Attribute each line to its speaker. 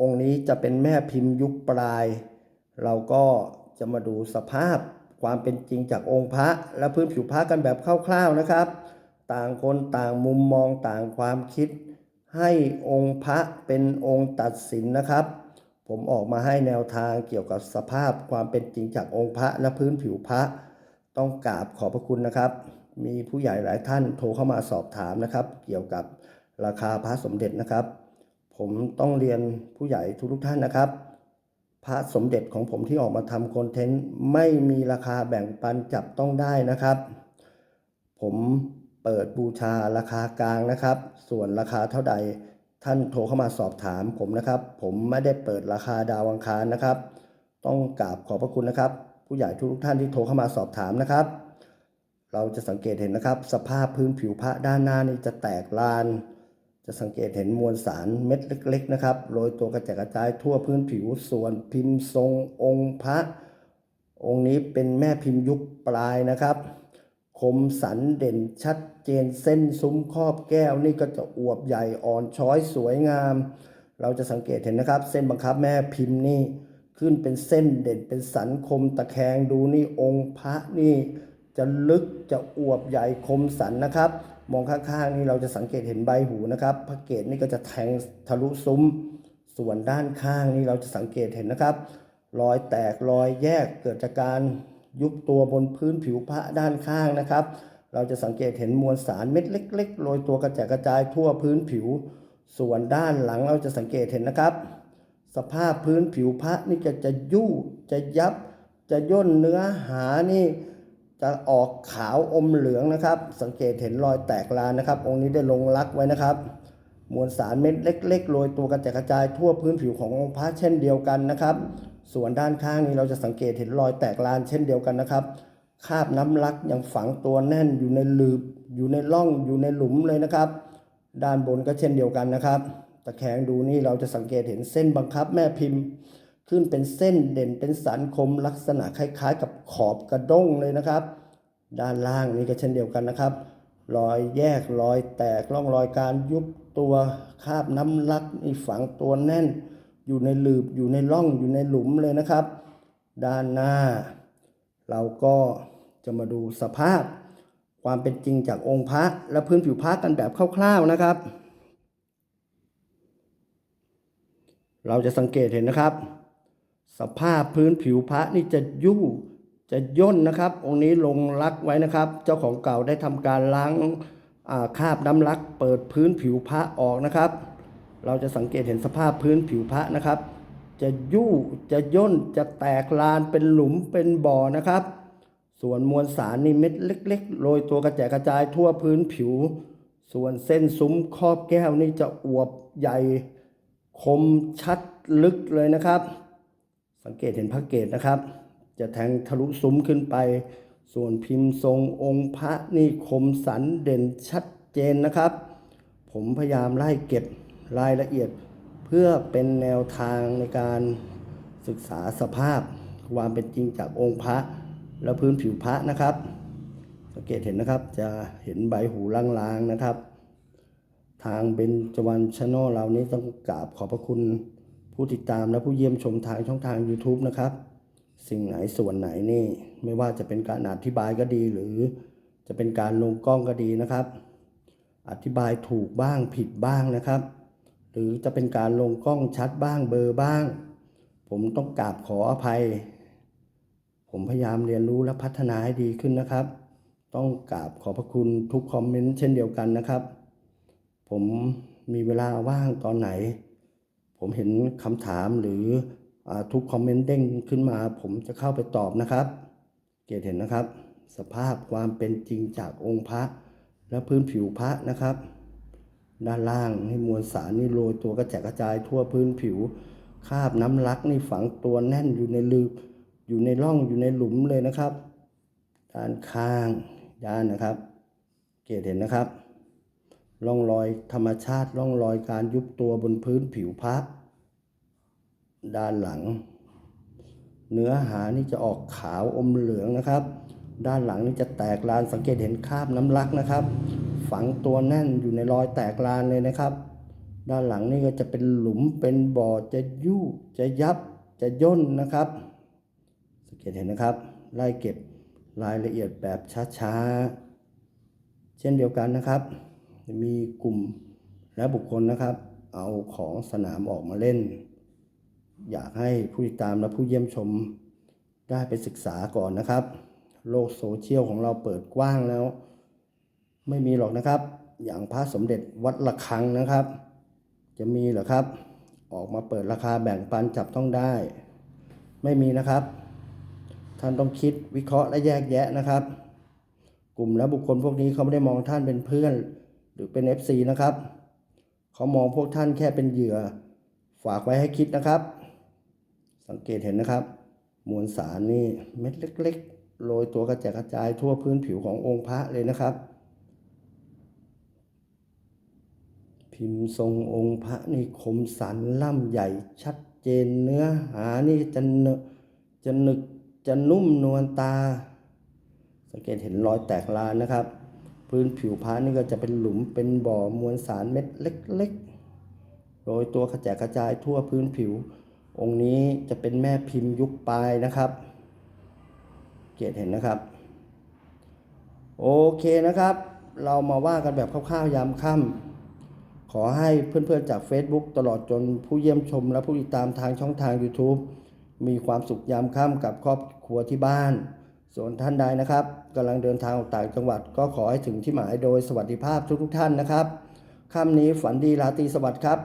Speaker 1: องค์นี้จะเป็นแม่พิมพ์ยุคปลาย เราก็จะมาดูสภาพความเป็นจริงจากองค์พระ และพื้นผิวพระกันแบบคร่าวๆนะครับ ต่างคนต่างมุมมองต่างความคิด ให้องค์พระเป็นองค์ตัดสินนะครับ ผมออกมาให้แนวทางเกี่ยวกับสภาพความเป็นจริงจากองค์พระและพื้นผิวพระ ต้องกราบขอบพระคุณนะครับ มีผู้ใหญ่หลายท่านโทรเข้ามาสอบถามนะครับ เกี่ยวกับราคาพระสมเด็จนะครับ ผมต้องเรียนผู้ใหญ่ทุกๆท่านนะครับ พระสมเด็จของผมที่ออกมาทำคอนเทนต์ไม่มีราคาแบ่งปันจับต้องได้นะครับ ผมเปิดบูชาราคากลางนะครับ ส่วนราคาเท่าใดท่านโทรเข้ามาสอบถามผมนะครับ ผมไม่ได้เปิดราคาดาวังคารนะครับ ต้องกราบขอบพระคุณนะครับ ผู้ใหญ่ทุกท่านที่โทรเข้ามาสอบถามนะครับ เราจะสังเกตเห็นนะครับ สภาพพื้นผิวพระด้านหน้านี่จะแตกลาน จะสังเกตเห็นมวลสารเม็ดเล็ก ๆ นะครับโรยตัวกระจายกระจายทั่วพื้นผิวส่วนพิมพ์ทรงองค์พระ องค์นี้เป็นแม่พิมพ์ยุคปลายนะครับ คมสันเด่นชัดเจนเส้นซุ้มครอบแก้วนี่ก็จะอวบใหญ่อ่อนช้อยสวยงาม เราจะสังเกตเห็นนะครับ เส้นบังคับแม่พิมพ์นี่ขึ้นเป็นเส้นเด่นเป็นสันคมตะแคงดูนี่องค์พระนี่จะลึกจะอวบใหญ่คมสันนะครับ มองข้างๆนี่เราจะสังเกตเห็นใบหูนะครับพระเกศนี่ก็จะแทงทะลุซุ้ม ส่วนด้านข้างนี่เราจะสังเกตเห็นนะครับ รอยแตกรอยแยกเกิดจากการยุบตัวบนพื้นผิวพระด้านข้างนะครับ เราจะสังเกตเห็นมวลสารเม็ดเล็กๆโรยตัวกระจายกระจายทั่วพื้นผิว ส่วนด้านหลังเราจะสังเกตเห็นนะครับ สภาพพื้นผิวพระนี่ก็จะยู่จะยับจะย่นเนื้อหานี่ จะออกขาวอมเหลืองนะครับ สังเกตเห็นรอยแตกลานนะครับ องค์นี้ได้ลงลักไว้นะครับ มวลสารเม็ดเล็กๆโรยตัวกระจายกระจายทั่วพื้นผิวขององค์พระเช่นเดียวกันนะครับ ส่วนด้านข้างนี้เราจะสังเกตเห็นรอยแตกลานเช่นเดียวกันนะครับ คราบน้ำลักยังฝังตัวแน่นอยู่ในหลืบ อยู่ในร่องอยู่ในหลุมเลยนะครับ ด้านบนก็เช่นเดียวกันนะครับ ตะแคงดูนี่เราจะสังเกตเห็นเส้นบังคับแม่พิมพ์ ขึ้นเป็นเส้นเด่นเป็นสันคมลักษณะคล้ายๆ กับขอบกระด้งเลยนะครับ ด้านล่างนี่ก็เช่นเดียวกันนะครับ รอยแยกรอยแตกร่องรอยการยุบตัวคาบน้ำลักนี่ฝังตัวแน่น อยู่ในหลืบอยู่ในร่องอยู่ในหลุมเลยนะครับ ด้านหน้า เราก็จะมาดูสภาพ ความเป็นจริงจากองค์พระและพื้นผิวพระกันแบบคร่าวๆนะครับ เราจะสังเกตเห็นนะครับ สภาพพื้นผิวพระนี่จะยู่จะย่นนะครับ องค์นี้ลงลักไว้นะครับ เจ้าของเก่าได้ทำการล้างาคราบน้ำลัก เปิดพื้นผิวพระออกนะครับ เราจะสังเกตเห็นสภาพพื้นผิวพระนะครับ จะยู่จะย่นจะแตกลานเป็นหลุมเป็นบ่อนะครับ ส่วนมวลสารนี่เม็ดเล็ก ๆโรยตัวกระจายกระจายทั่วพื้นผิว ส่วนเส้นซุ้มครอบแก้วนี่จะอวบใหญ่ คมชัดลึกเลยนะครับ สังเกตเห็นพระเกตนะครับ จะแทงทะลุซุ้มขึ้นไป ส่วนพิมพ์ทรงองค์พระนี่คมสันเด่นชัดเจนนะครับ ผมพยายามไล่เก็บรายละเอียด เพื่อเป็นแนวทางในการศึกษาสภาพความเป็นจริงจากองค์พระและพื้นผิวพระนะครับ สังเกตเห็นนะครับจะเห็นใบหูล่างๆนะครับ ทางเบนจวันช n น e เรานี้ต้องกราบขอบพระคุณ ผู้ติดตามและผู้เยี่ยมชมทางช่องทาง YouTube นะครับ สิ่งไหนส่วนไหนนี่ไม่ว่าจะเป็นการอธิบายก็ดี หรือจะเป็นการลงกล้องก็ดีนะครับ อธิบายถูกบ้างผิดบ้างนะครับ หรือจะเป็นการลงกล้องชัดบ้างเบอร์บ้าง ผมต้องกราบขออภัย ผมพยายามเรียนรู้และพัฒนาให้ดีขึ้นนะครับ ต้องกราบขอบพระคุณทุกคอมเมนต์เช่นเดียวกันนะครับ ผมมีเวลาว่างตอนไหน ผมเห็นคำถามหรืออทุกคอมเมนต์เด้งขึ้นมา ผมจะเข้าไปตอบนะครับ เกตเห็นนะครับ สภาพความเป็นจริงจากองค์พระและพื้นผิวพระนะครับ ด้านล่างให้มวลสารนี่โรยตัวกระจายกระจายทั่วพื้นผิวคาบน้ำลักนี่ฝังตัวแน่นอยู่ในลืบอยู่ในร่องอยู่ในหลุมเลยนะครับ ด้านข้างด้านนะครับ เกตเห็นนะครับ ร่องรอยธรรมชาติร่องรอยการยุบตัวบนพื้นผิวพระด้านหลัง เนื้อหานี่จะออกขาวอมเหลืองนะครับ ด้านหลังนี่จะแตกลานสังเกตเห็นคราบน้ำลักนะครับ ฝังตัวแน่นอยู่ในรอยแตกลานเลยนะครับ ด้านหลังนี่ก็จะเป็นหลุมเป็นบ่อจะยู่จะยับจะย่นนะครับ สังเกตเห็นนะครับ ไล่เก็บรายละเอียดแบบช้าๆ เช่นเดียวกันนะครับ มีกลุ่มและบุคคลนะครับ เอาของสนามออกมาเล่น อยากให้ผู้ติดตามและผู้เยี่ยมชมได้ไปศึกษาก่อนนะครับ โลกโซเชียลของเราเปิดกว้างแล้ว ไม่มีหรอกนะครับ อย่างพระสมเด็จวัดระฆังนะครับ จะมีเหรอครับ ออกมาเปิดราคาแบ่งปันจับต้องได้ ไม่มีนะครับ ท่านต้องคิดวิเคราะห์และแยกแยะนะครับ กลุ่มและบุคคลพวกนี้เขาไม่ได้มองท่านเป็นเพื่อน หรือเป็น FC นะครับเขามองพวกท่านแค่เป็นเหยื่อ ฝากไว้ให้คิดนะครับ สังเกตเห็นนะครับ มวลสารนี่เม็ดเล็กๆโรยตัวกระจายกระจายทั่วพื้นผิวขององค์พระเลยนะครับ พิมพ์ทรงองค์พระนี่คมสันล่ำใหญ่ชัดเจนเนื้อหานี่จะเนอจะหนึกจะนุ่มนวลตา สังเกตเห็นรอยแตกลานนะครับ พื้นผิวพระนี่ก็จะเป็นหลุมเป็นบ่อมวลสารเม็ดเล็กๆ โรยตัวกระจายกระจายทั่วพื้นผิว องค์นี้จะเป็นแม่พิมพ์ยุคปลายนะครับ เกียรติเห็นนะครับ โอเคนะครับ เรามาว่ากันแบบคร่าวๆยามค่ำขอให้เพื่อนๆจาก Facebook ตลอดจนผู้เยี่ยมชมและผู้ติดตามทางช่องทาง YouTube มีความสุขยามค่ำกับครอบครัวที่บ้าน ส่วนท่านใดนะครับกำลังเดินทางออกต่างจังหวัด ก็ขอให้ถึงที่หมายโดยสวัสดิภาพทุกๆท่านนะครับค่ำนี้ฝันดีราตรีสวัสดิ์ครับ